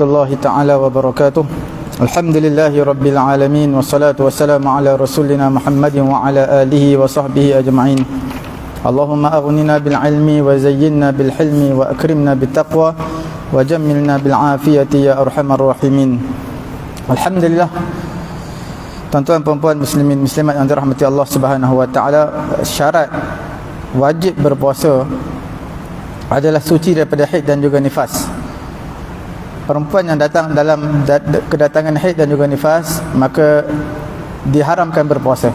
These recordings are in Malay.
warahmatullahi taala wabarakatuh. Alhamdulillahi rabbil alamin wassalatu wassalamu ala rasulina Muhammadin wa ala alihi wa sahbihi ajma'in. Allahumma aghnina bil ilmi wa zayyinna bil hilmi wa akrimna bit taqwa wa jammilna bil afiyati ya arhamar rahimin. Alhamdulillah. Tuan-tuan puan-puan muslimin muslimat yang dirahmati Allah Subhanahu wa taala, syarat wajib berpuasa adalah suci daripada haid dan juga nifas perempuan yang datang dalam kedatangan haid dan juga nifas maka diharamkan berpuasa.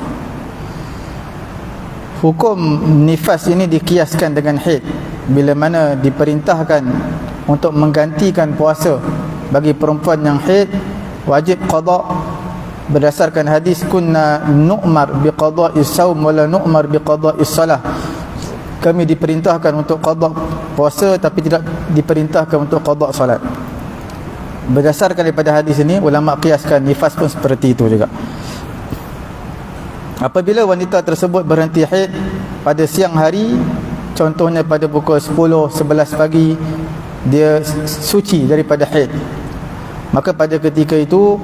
Hukum nifas ini dikiaskan dengan haid. Bila mana diperintahkan untuk menggantikan puasa bagi perempuan yang haid wajib qada berdasarkan hadis kunna nu'mar biqada'i saum wala nu'mar biqada'i salah kami diperintahkan untuk qada puasa tapi tidak diperintahkan untuk qada solat berdasarkan daripada hadis ini ulama kiaskan nifas pun seperti itu juga. Apabila wanita tersebut berhenti haid pada siang hari contohnya pada pukul 10 11 pagi dia suci daripada haid. Maka pada ketika itu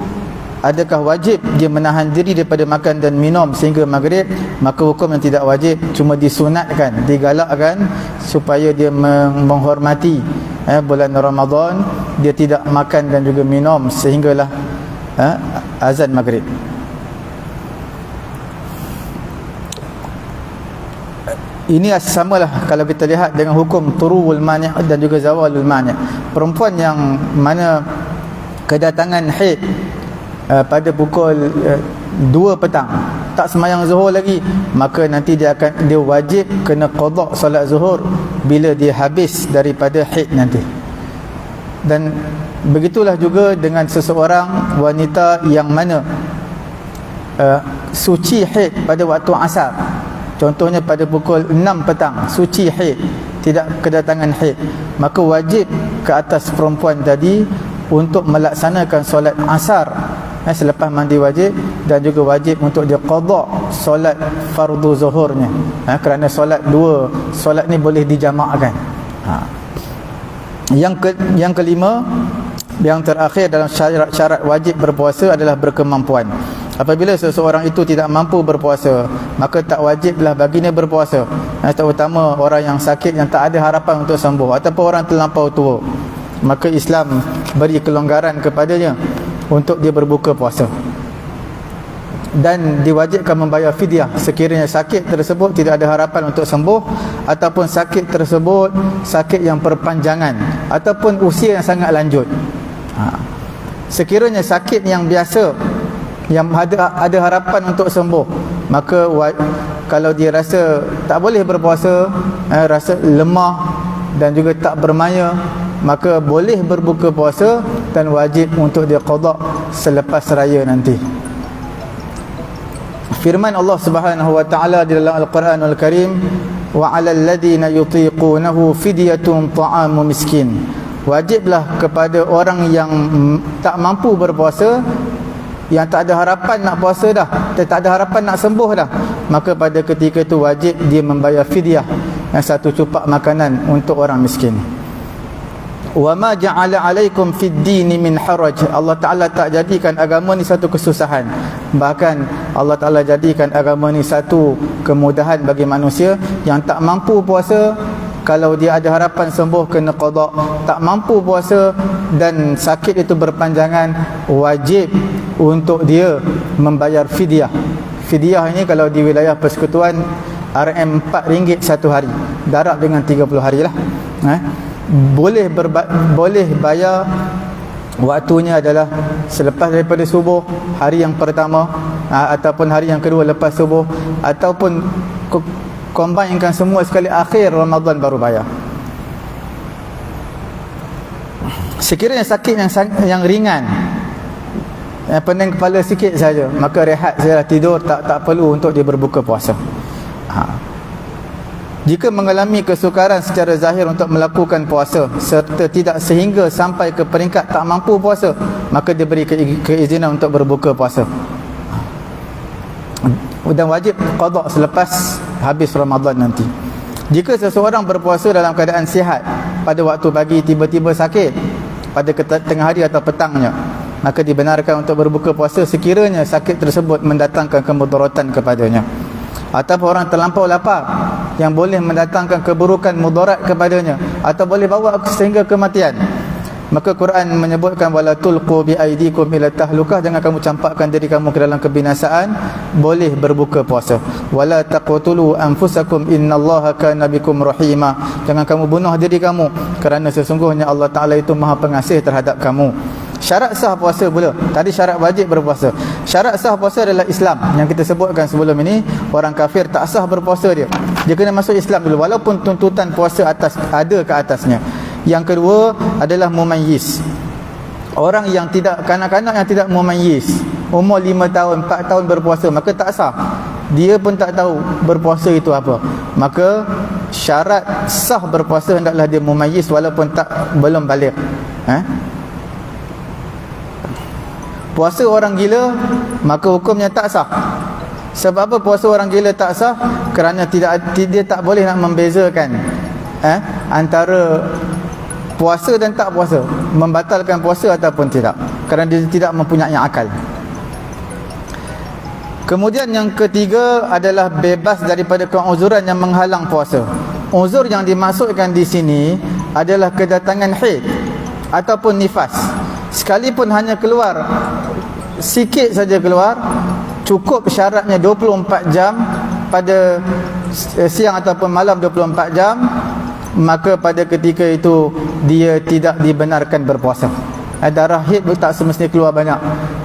adakah wajib dia menahan diri daripada makan dan minum sehingga maghrib? Maka hukum yang tidak wajib cuma disunatkan digalakkan supaya dia menghormati eh, bulan Ramadan dia tidak makan dan juga minum sehinggalah eh, azan maghrib. Ini samalah kalau kita lihat dengan hukum turuwul mani' dan juga zawalul mani' perempuan yang mana kedatangan haid uh, pada pukul uh, 2 petang. Tak semayang zuhur lagi maka nanti dia akan dia wajib kena qada solat zuhur bila dia habis daripada haid nanti. Dan begitulah juga dengan seseorang wanita yang mana uh, suci haid pada waktu asar. Contohnya pada pukul 6 petang suci haid tidak kedatangan haid. Maka wajib ke atas perempuan tadi untuk melaksanakan solat asar eh, selepas mandi wajib dan juga wajib untuk dia qada solat fardu zuhurnya. Eh, kerana solat dua solat ni boleh dijamakkan ha. yang ke, yang kelima yang terakhir dalam syarat-syarat wajib berpuasa adalah berkemampuan. Apabila seseorang itu tidak mampu berpuasa maka tak wajiblah baginya berpuasa. Eh, terutama orang yang sakit yang tak ada harapan untuk sembuh ataupun orang terlampau tua. Maka Islam beri kelonggaran kepadanya untuk dia berbuka puasa dan diwajibkan membayar fidyah sekiranya sakit tersebut tidak ada harapan untuk sembuh ataupun sakit tersebut sakit yang perpanjangan ataupun usia yang sangat lanjut ha. sekiranya sakit yang biasa yang ada ada harapan untuk sembuh maka kalau dia rasa tak boleh berpuasa eh, rasa lemah dan juga tak bermaya maka boleh berbuka puasa dan wajib untuk dia qada selepas raya nanti. Firman Allah Subhanahu wa taala di dalam Al-Quranul Karim wa 'alal ladina yutiqunahu fidyatun ta'amu miskin. Wajiblah kepada orang yang tak mampu berpuasa yang tak ada harapan nak puasa dah tak ada harapan nak sembuh dah maka pada ketika itu wajib dia membayar fidyah satu cupak makanan untuk orang miskin wa ma ja'ala 'alaikum fid dini min haraj. Allah Taala tak jadikan agama ni satu kesusahan. Bahkan Allah Taala jadikan agama ni satu kemudahan bagi manusia yang tak mampu puasa kalau dia ada harapan sembuh kena qada tak mampu puasa dan sakit itu berpanjangan wajib untuk dia membayar fidyah. Fidyah ini kalau di wilayah persekutuan RM 4 ringgit satu hari. Darab dengan 30 hari lah. Eh? Boleh berba- boleh bayar waktunya adalah selepas daripada subuh hari yang pertama ataupun hari yang kedua lepas subuh ataupun combinekan semua sekali akhir Ramadan baru bayar sekiranya sakit yang yang ringan yang pening kepala sikit saja maka rehat saja tidur tak tak perlu untuk dia berbuka puasa ha. Jika mengalami kesukaran secara zahir untuk melakukan puasa serta tidak sehingga sampai ke peringkat tak mampu puasa, maka diberi ke keizinan untuk berbuka puasa. Dan wajib qada selepas habis Ramadan nanti. Jika seseorang berpuasa dalam keadaan sihat pada waktu pagi tiba-tiba sakit, pada tengah hari atau petangnya maka dibenarkan untuk berbuka puasa sekiranya sakit tersebut mendatangkan kemudaratan kepadanya ataupun orang terlampau lapar yang boleh mendatangkan keburukan mudarat kepadanya atau boleh bawa sehingga kematian. Maka Quran menyebutkan wala tulqu bi aidikum ila tahlukah jangan kamu campakkan diri kamu ke dalam kebinasaan boleh berbuka puasa. Wala taqtulu anfusakum innallaha kana bikum rahima jangan kamu bunuh diri kamu kerana sesungguhnya Allah Taala itu Maha Pengasih terhadap kamu Syarat sah puasa pula. Tadi syarat wajib berpuasa. Syarat sah puasa adalah Islam. Yang kita sebutkan sebelum ini, orang kafir tak sah berpuasa dia. Dia kena masuk Islam dulu walaupun tuntutan puasa atas ada ke atasnya. Yang kedua adalah mumayyiz. Orang yang tidak kanak-kanak yang tidak mumayyiz, umur 5 tahun, 4 tahun berpuasa, maka tak sah. Dia pun tak tahu berpuasa itu apa. Maka syarat sah berpuasa hendaklah dia mumayyiz walaupun tak belum balik. Eh? Puasa orang gila maka hukumnya tak sah. Sebab apa puasa orang gila tak sah? Kerana tidak dia tak boleh nak membezakan eh antara puasa dan tak puasa. Membatalkan puasa ataupun tidak. Kerana dia tidak mempunyai akal. Kemudian yang ketiga adalah bebas daripada keuzuran yang menghalang puasa. Uzur yang dimaksudkan di sini adalah kedatangan haid ataupun nifas sekalipun hanya keluar sikit saja keluar cukup syaratnya 24 jam pada siang ataupun malam 24 jam maka pada ketika itu dia tidak dibenarkan berpuasa. Darah haid tak semestinya keluar banyak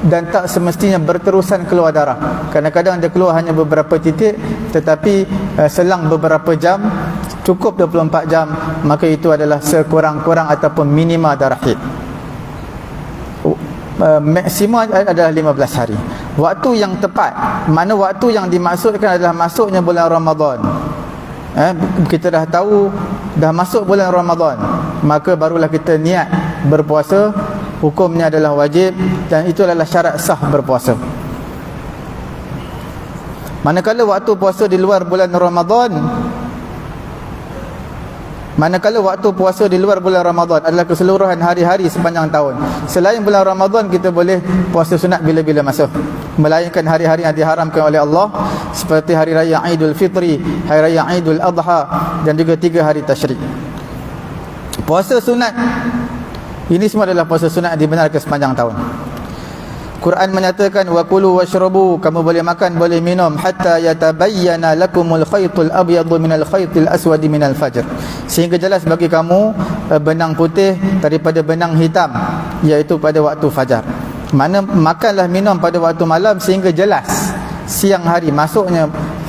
dan tak semestinya berterusan keluar darah. Kadang-kadang dia keluar hanya beberapa titik tetapi eh, selang beberapa jam cukup 24 jam maka itu adalah sekurang-kurang ataupun minima darah haid uh, maksimum adalah 15 hari. Waktu yang tepat, mana waktu yang dimaksudkan adalah masuknya bulan Ramadan. Eh, kita dah tahu dah masuk bulan Ramadan, maka barulah kita niat berpuasa. Hukumnya adalah wajib dan itu adalah syarat sah berpuasa. Manakala waktu puasa di luar bulan Ramadan, Manakala waktu puasa di luar bulan Ramadan adalah keseluruhan hari-hari sepanjang tahun. Selain bulan Ramadan kita boleh puasa sunat bila-bila masa. Melainkan hari-hari yang diharamkan oleh Allah seperti hari raya Aidul Fitri, hari raya Aidul Adha dan juga tiga hari tasyrik. Puasa sunat ini semua adalah puasa sunat dibenarkan sepanjang tahun. Quran menyatakan wa kulu washrabu kamu boleh makan boleh minum hatta yatabayyana lakumul khaytul abyadu minal khaytil aswadi minal fajr. Sehingga jelas bagi kamu eh, benang putih daripada benang hitam iaitu pada waktu fajar. Mana makanlah minum pada waktu malam sehingga jelas siang hari masuknya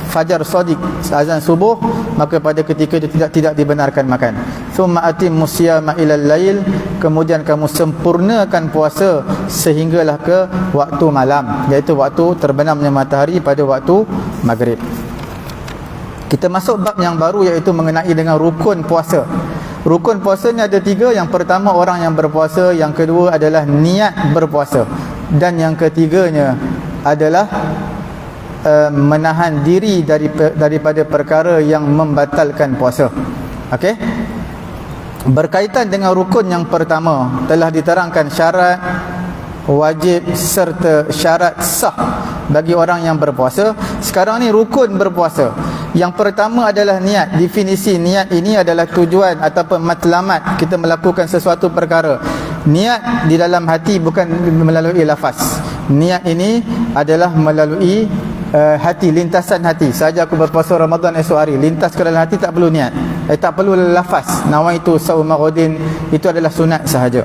fajar sadiq azan subuh maka pada ketika itu tidak tidak dibenarkan makan thumma atimmu siyama ila lail kemudian kamu sempurnakan puasa sehinggalah ke waktu malam iaitu waktu terbenamnya matahari pada waktu maghrib. Kita masuk bab yang baru iaitu mengenai dengan rukun puasa. Rukun puasa ni ada tiga. Yang pertama orang yang berpuasa. Yang kedua adalah niat berpuasa. Dan yang ketiganya adalah uh, menahan diri dari daripada perkara yang membatalkan puasa. Okey. Berkaitan dengan rukun yang pertama telah diterangkan syarat wajib serta syarat sah bagi orang yang berpuasa. Sekarang ni rukun berpuasa. Yang pertama adalah niat. Definisi niat ini adalah tujuan ataupun matlamat kita melakukan sesuatu perkara. Niat di dalam hati bukan melalui lafaz. Niat ini adalah melalui uh, hati lintasan hati saja aku berpuasa Ramadan esok hari lintas ke dalam hati tak perlu niat eh, tak perlu lafaz. Nawaitu sauma ghadin itu adalah sunat sahaja.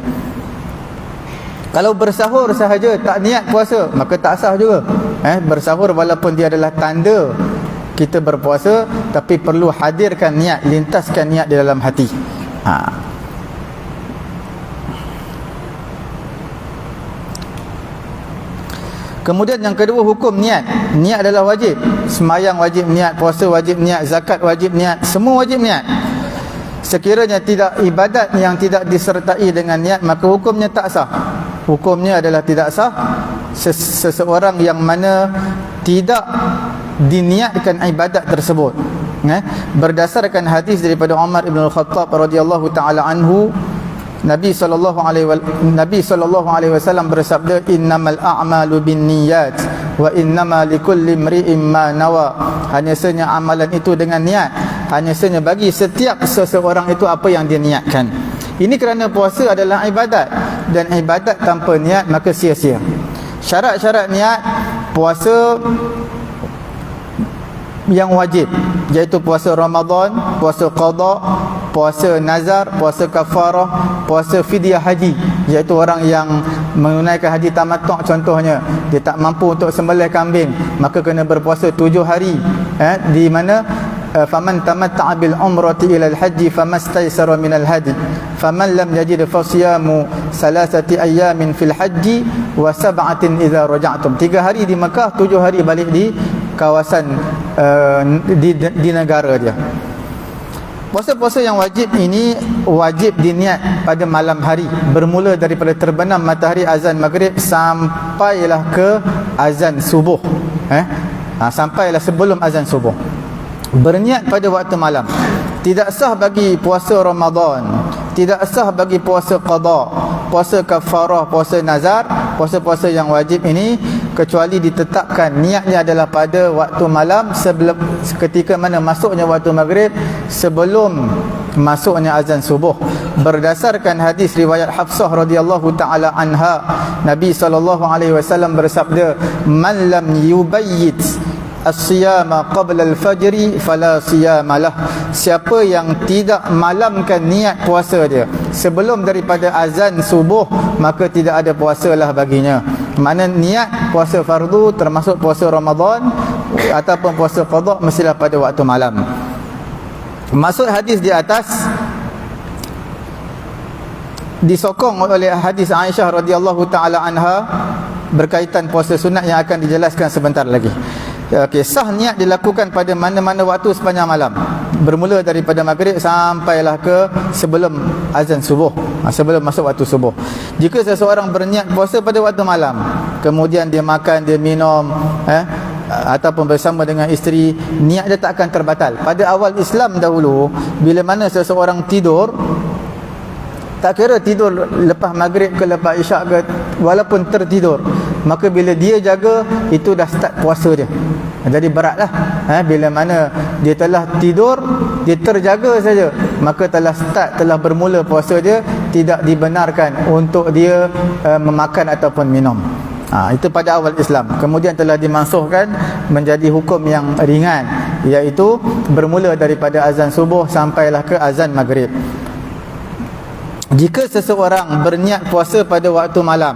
Kalau bersahur sahaja tak niat puasa maka tak sah juga. Eh bersahur walaupun dia adalah tanda kita berpuasa tapi perlu hadirkan niat lintaskan niat di dalam hati. Ha Kemudian yang kedua hukum niat. Niat adalah wajib. Semayang wajib niat, puasa wajib niat, zakat wajib niat, semua wajib niat. Sekiranya tidak ibadat yang tidak disertai dengan niat maka hukumnya tak sah. Hukumnya adalah tidak sah seseorang yang mana tidak diniatkan ibadat tersebut. Eh? Berdasarkan hadis daripada Umar Ibn Al-Khattab radhiyallahu taala anhu Nabi sallallahu alaihi Nabi sallallahu alaihi wasallam bersabda innamal a'malu binniyat wa innama likulli imri'in ma nawa. Hanya sahaja amalan itu dengan niat. Hanya sahaja bagi setiap seseorang itu apa yang dia niatkan. Ini kerana puasa adalah ibadat. Dan ibadat tanpa niat maka sia-sia. Syarat-syarat niat puasa yang wajib. Iaitu puasa Ramadan, puasa qada, puasa nazar, puasa kafarah, puasa fidyah haji iaitu orang yang menunaikan haji tamattu' contohnya dia tak mampu untuk sembelih kambing maka kena berpuasa tujuh hari. Eh, di mana eh, faman tamatta'a bil umrati ila al haji famastaysara min al hadi faman lam yajid fa siyamu salasati ayamin fil haji wa sab'atin idza raja'tum. Tiga hari di Mekah tujuh hari balik di kawasan uh, di, di negara dia puasa-puasa yang wajib ini wajib diniat pada malam hari. Bermula daripada terbenam matahari azan maghrib sampailah ke azan subuh. Eh? Ha, sampailah sebelum azan subuh. Berniat pada waktu malam. Tidak sah bagi puasa Ramadan. Tidak sah bagi puasa qada puasa kafarah puasa nazar. Puasa-puasa yang wajib ini kecuali ditetapkan niatnya adalah pada waktu malam sebelum ketika mana masuknya waktu maghrib sebelum masuknya azan subuh. Berdasarkan hadis riwayat Hafsah radhiyallahu taala anha Nabi sallallahu alaihi wasallam bersabda man lam yubayyit as-siyama qabla al-fajr fala siyama lah. Siapa yang tidak malamkan niat puasa dia sebelum daripada azan subuh maka tidak ada puasalah baginya. Mana niat puasa fardu termasuk puasa Ramadan ataupun puasa qada mestilah pada waktu malam. Maksud hadis di atas disokong oleh hadis Aisyah radhiyallahu taala anha berkaitan puasa sunat yang akan dijelaskan sebentar lagi Ya, okay, sah niat dilakukan pada mana-mana waktu sepanjang malam. Bermula daripada maghrib sampailah ke sebelum azan subuh. Ha, sebelum masuk waktu subuh. Jika seseorang berniat puasa pada waktu malam, kemudian dia makan, dia minum, eh, ataupun bersama dengan isteri, niat dia tak akan terbatal. Pada awal Islam dahulu, bila mana seseorang tidur, tak kira tidur lepas maghrib ke lepas isyak ke walaupun tertidur maka bila dia jaga itu dah start puasa dia. Jadi beratlah ha, bila mana dia telah tidur dia terjaga saja maka telah start telah bermula puasa dia tidak dibenarkan untuk dia uh, memakan ataupun minum. Ha, itu pada awal Islam. Kemudian telah dimansuhkan menjadi hukum yang ringan iaitu bermula daripada azan subuh sampailah ke azan maghrib. Jika seseorang berniat puasa pada waktu malam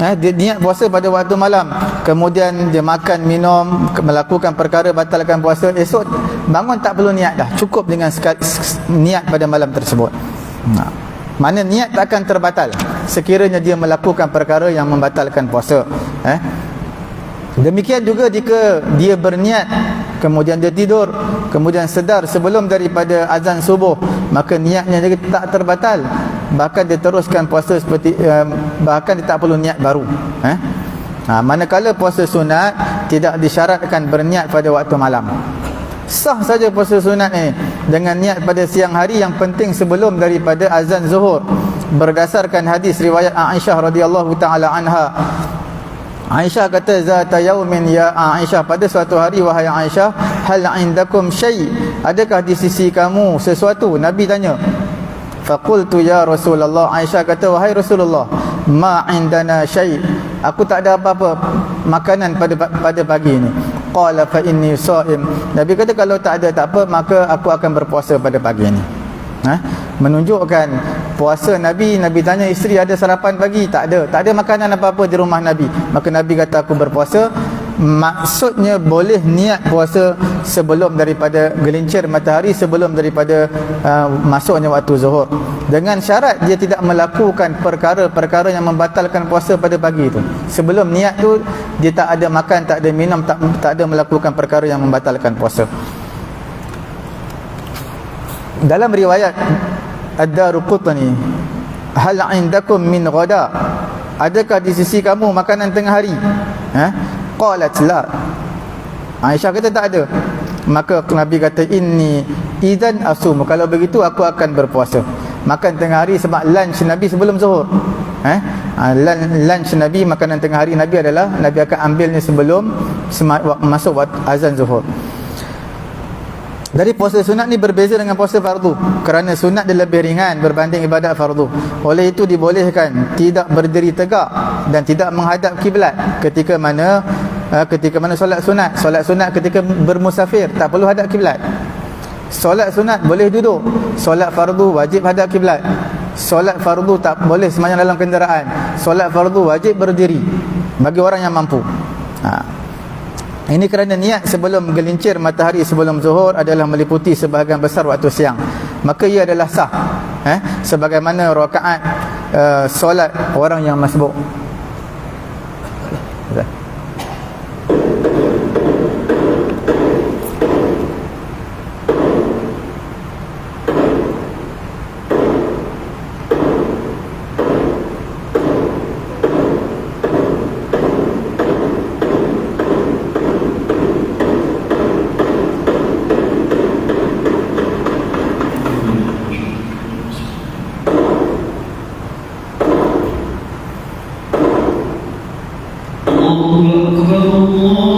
eh, dia niat puasa pada waktu malam. Kemudian dia makan, minum melakukan perkara batalkan puasa. Esok bangun tak perlu niat dah. Cukup dengan sekali, niat pada malam tersebut. Nah. mana niat tak akan terbatal. Sekiranya dia melakukan perkara yang membatalkan puasa. Eh? demikian juga jika dia berniat kemudian dia tidur kemudian sedar sebelum daripada azan subuh maka niatnya dia tak terbatal bahkan dia teruskan puasa seperti uh, bahkan dia tak perlu niat baru eh? Ha, manakala puasa sunat tidak disyaratkan berniat pada waktu malam. Sah saja puasa sunat ini dengan niat pada siang hari yang penting sebelum daripada azan zuhur. Berdasarkan hadis riwayat Aisyah radhiyallahu taala anha. Aisyah kata zata yaumin ya Aisyah. Pada suatu hari wahai Aisyah hal indakum syai? Adakah di sisi kamu sesuatu? Nabi tanya faqultu ya Rasulullah. Aisyah kata wahai Rasulullah ma indana syai. Aku tak ada apa-apa makanan pada pada pagi ini qala fa inni shaim Nabi kata kalau tak ada tak apa maka aku akan berpuasa pada pagi ini ha? menunjukkan puasa Nabi Nabi tanya isteri ada sarapan pagi? Tak ada. Tak ada makanan apa-apa di rumah Nabi. Maka Nabi kata aku berpuasa maksudnya boleh niat puasa sebelum daripada gelincir matahari sebelum daripada uh, masuknya waktu zuhur. Dengan syarat dia tidak melakukan perkara-perkara yang membatalkan puasa pada pagi itu. Sebelum niat tu dia tak ada makan tak ada minum tak, tak ada melakukan perkara yang membatalkan puasa. Dalam riwayat Ad-Daruqutni hal indakum min ghada? Adakah di sisi kamu makanan tengah hari? Ha qalat la. Aisyah kata tak ada. Maka Nabi kata inni idzan asum kalau begitu aku akan berpuasa. Makan tengah hari sebab lunch Nabi sebelum zuhur. Eh? Ha, lunch Nabi makanan tengah hari Nabi adalah Nabi akan ambilnya sebelum masuk waktu azan zuhur. Dari puasa sunat ni berbeza dengan puasa fardu. Kerana sunat dia lebih ringan berbanding ibadat fardu. Oleh itu dibolehkan tidak berdiri tegak dan tidak menghadap kiblat ketika mana uh, ketika mana solat sunat. Solat sunat ketika bermusafir tak perlu hadap kiblat. Solat sunat boleh duduk. Solat fardu wajib hadap kiblat. Solat fardu tak boleh sembahyang dalam kenderaan. Solat fardu wajib berdiri bagi orang yang mampu. Ha. Ini kerana niat sebelum gelincir matahari sebelum zuhur adalah meliputi sebahagian besar waktu siang. Maka ia adalah sah. Eh? Sebagaimana rakaat uh, solat orang yang masbuk. الله أكبر الله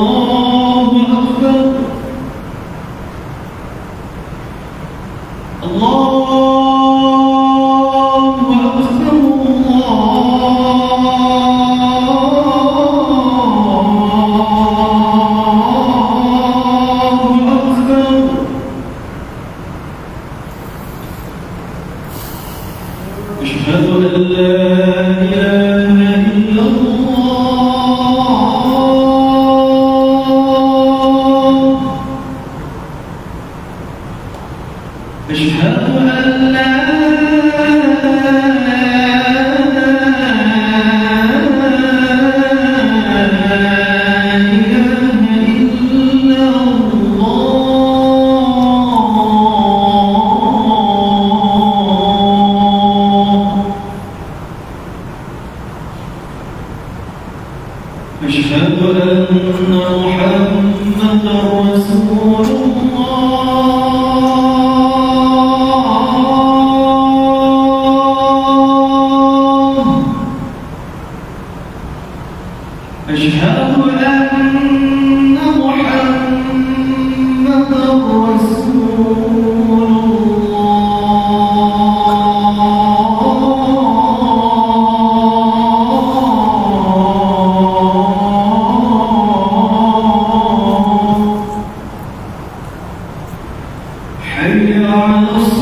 Deus.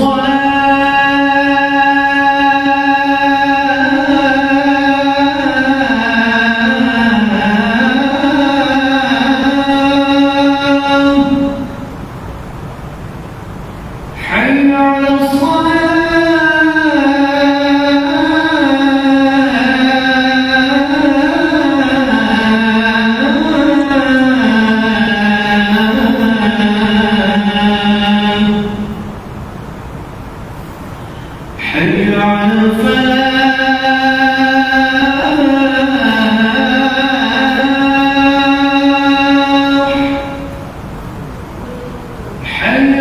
And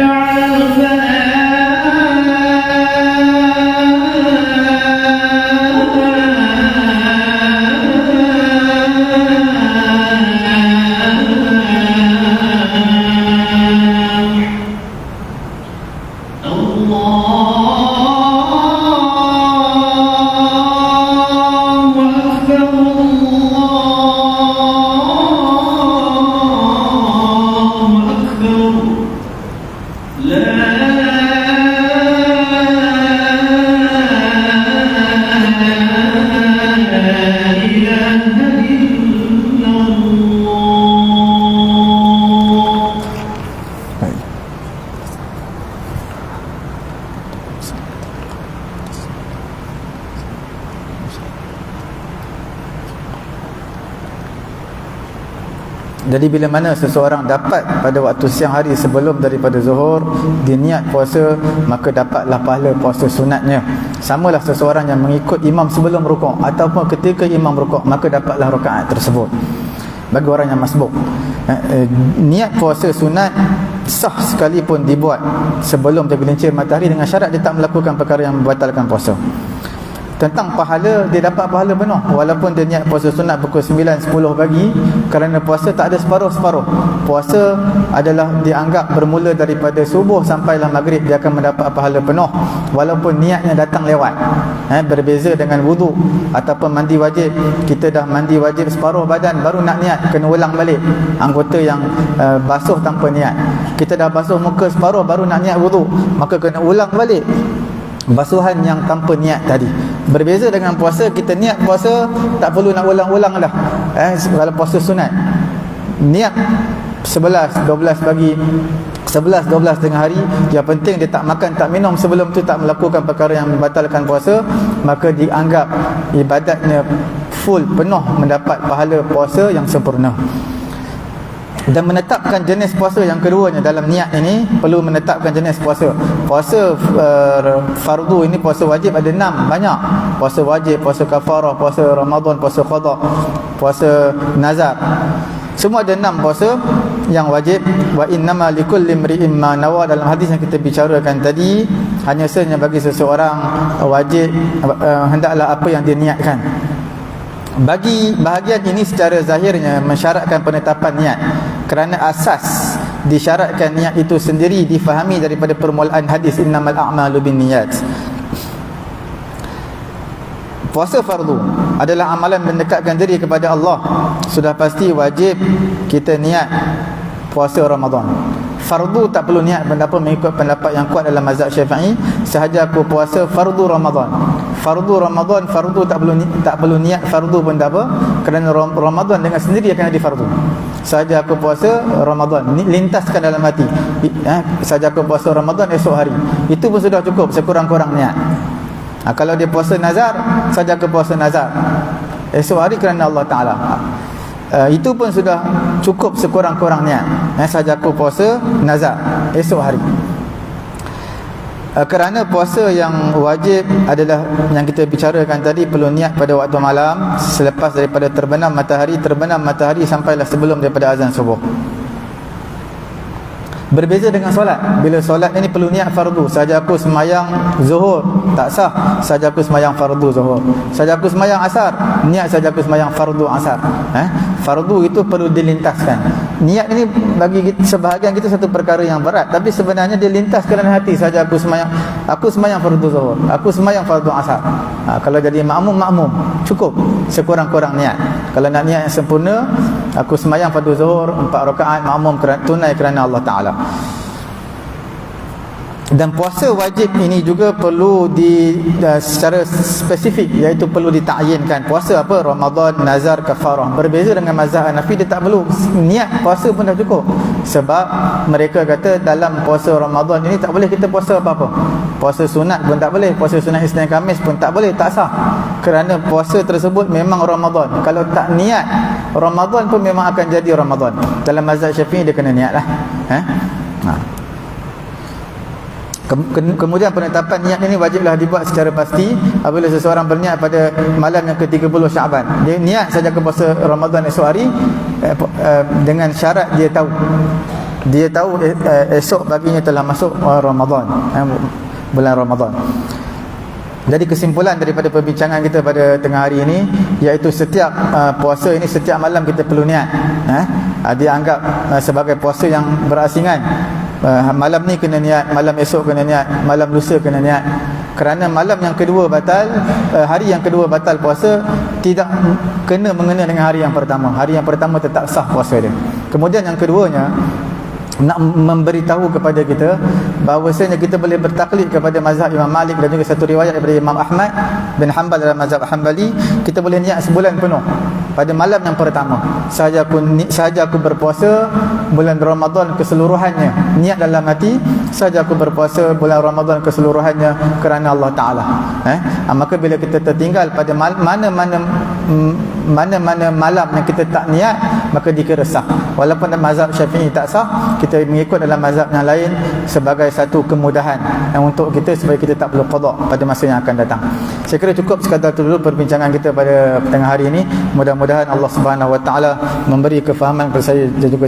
Jadi bila mana seseorang dapat pada waktu siang hari sebelum daripada zuhur dia niat puasa maka dapatlah pahala puasa sunatnya. Samalah seseorang yang mengikut imam sebelum rukuk ataupun ketika imam rukuk maka dapatlah rakaat tersebut. Bagi orang yang masbuk. Eh, eh, niat puasa sunat sah sekalipun dibuat sebelum tergelincir matahari dengan syarat dia tak melakukan perkara yang membatalkan puasa tentang pahala dia dapat pahala penuh. Walaupun dia niat puasa sunat pukul 9 10 pagi kerana puasa tak ada separuh-separuh. Puasa adalah dianggap bermula daripada subuh sampailah maghrib dia akan mendapat pahala penuh. Walaupun niatnya datang lewat eh, berbeza dengan wudu ataupun mandi wajib. Kita dah mandi wajib separuh badan baru nak niat kena ulang balik. Anggota yang uh, basuh tanpa niat. Kita dah basuh muka separuh baru nak niat wudu maka kena ulang balik basuhan yang tanpa niat tadi berbeza dengan puasa kita niat puasa tak perlu nak ulang-ulang dah eh, kalau puasa sunat. Niat 11, 12 pagi 11, 12 tengah hari yang penting dia tak makan, tak minum sebelum tu tak melakukan perkara yang membatalkan puasa maka dianggap ibadatnya full, penuh mendapat pahala puasa yang sempurna dan menetapkan jenis puasa yang keduanya dalam niat ini perlu menetapkan jenis puasa. Puasa uh, fardu ini puasa wajib ada enam banyak. Puasa wajib puasa kafarah puasa ramadan puasa qada puasa nazar. Semua ada enam puasa yang wajib. Wa innama likulli imri'in ma nawa. Dalam hadis yang kita bicarakan tadi hanya sahaja bagi seseorang wajib uh, hendaklah apa yang dia niatkan. Bagi bahagian ini secara zahirnya mensyaratkan penetapan niat kerana asas disyaratkan niat itu sendiri difahami daripada permulaan hadis innamal a'malu binniyat. Puasa fardu adalah amalan mendekatkan diri kepada Allah. Sudah pasti wajib kita niat puasa Ramadan. Fardu tak perlu niat pendapat mengikut pendapat yang kuat dalam mazhab Syafi'i. Sahaja aku puasa fardu Ramadan. Fardu Ramadan fardu tak perlu tak perlu niat fardu tak apa. Kerana Ramadan dengan sendiri akan jadi fardu sahaja aku puasa Ramadan. Lintaskan dalam hati. Eh, sahaja aku puasa Ramadan esok hari. Itu pun sudah cukup. Sekurang-kurang niat ha, kalau dia puasa nazar sahaja aku puasa nazar. Esok hari kerana Allah Ta'ala. Uh, itu pun sudah cukup sekurang-kurangnya. Eh, saja aku puasa nazar esok hari kerana puasa yang wajib adalah yang kita bicarakan tadi perlu niat pada waktu malam selepas daripada terbenam matahari terbenam matahari sampailah sebelum daripada azan subuh Berbeza dengan solat. Bila solat ini perlu niat fardu. Saja aku semayang zuhur, tak sah. Saja aku semayang fardu zuhur. Saja aku semayang asar, niat saja aku semayang fardu asar. Eh? Fardu itu perlu dilintaskan. Niat ini bagi kita, sebahagian kita satu perkara yang berat. Tapi sebenarnya dia lintas kerana hati. Saja aku semayang, aku semayang fardu zuhur. Aku semayang fardu asar. Ha, kalau jadi makmum, makmum. Cukup. Sekurang-kurang niat. Kalau nak niat yang sempurna, aku semayang fardu zuhur, empat rakaat makmum tunai kerana Allah Ta'ala dan puasa wajib ini juga perlu di uh, secara spesifik iaitu perlu ditakyinkan puasa apa? Ramadan nazar kafarah. Berbeza dengan mazhab Hanafi dia tak perlu. Niat puasa pun dah cukup. Sebab mereka kata dalam puasa Ramadan ini tak boleh kita puasa apa-apa. Puasa sunat pun tak boleh. Puasa sunat Isnin Khamis pun tak boleh. Tak sah. Kerana puasa tersebut memang Ramadan. Kalau tak niat Ramadan pun memang akan jadi Ramadan. Dalam mazhab Syafi'i dia kena niat lah eh? ha. Kemudian penetapan niat ini wajiblah dibuat secara pasti apabila seseorang berniat pada malam yang ke-30 Syaban. Dia niat saja ke puasa Ramadan esok hari eh, eh, dengan syarat dia tahu. Dia tahu eh, esok baginya telah masuk Ramadan, bulan Ramadan. Jadi kesimpulan daripada perbincangan kita pada tengah hari ini iaitu setiap uh, puasa ini setiap malam kita perlu niat. Eh? Dia anggap uh, sebagai puasa yang berasingan uh, malam ni kena niat malam esok kena niat malam lusa kena niat. Kerana malam yang kedua batal uh, hari yang kedua batal puasa tidak kena mengena dengan hari yang pertama. Hari yang pertama tetap sah puasa dia. Kemudian yang keduanya nak memberitahu kepada kita bahawasanya kita boleh bertaklid kepada mazhab Imam Malik dan juga satu riwayat daripada Imam Ahmad bin Hanbal dalam mazhab Hanbali kita boleh niat sebulan penuh pada malam yang pertama. Sahaja aku sahaja aku berpuasa bulan Ramadan keseluruhannya. Niat dalam hati sahaja aku berpuasa bulan Ramadan keseluruhannya kerana Allah Taala. Eh? Ah, maka bila kita tertinggal pada mana-mana mana-mana malam yang kita tak niat maka dikira sah walaupun dalam mazhab Syafi'i tak sah kita mengikut dalam mazhab yang lain sebagai satu kemudahan yang untuk kita supaya kita tak perlu qada pada masa yang akan datang. Saya kira cukup sekadar itu dulu perbincangan kita pada tengah hari ini. Mudah-mudahan Allah Subhanahu wa taala memberi kefahaman kepada saya dan juga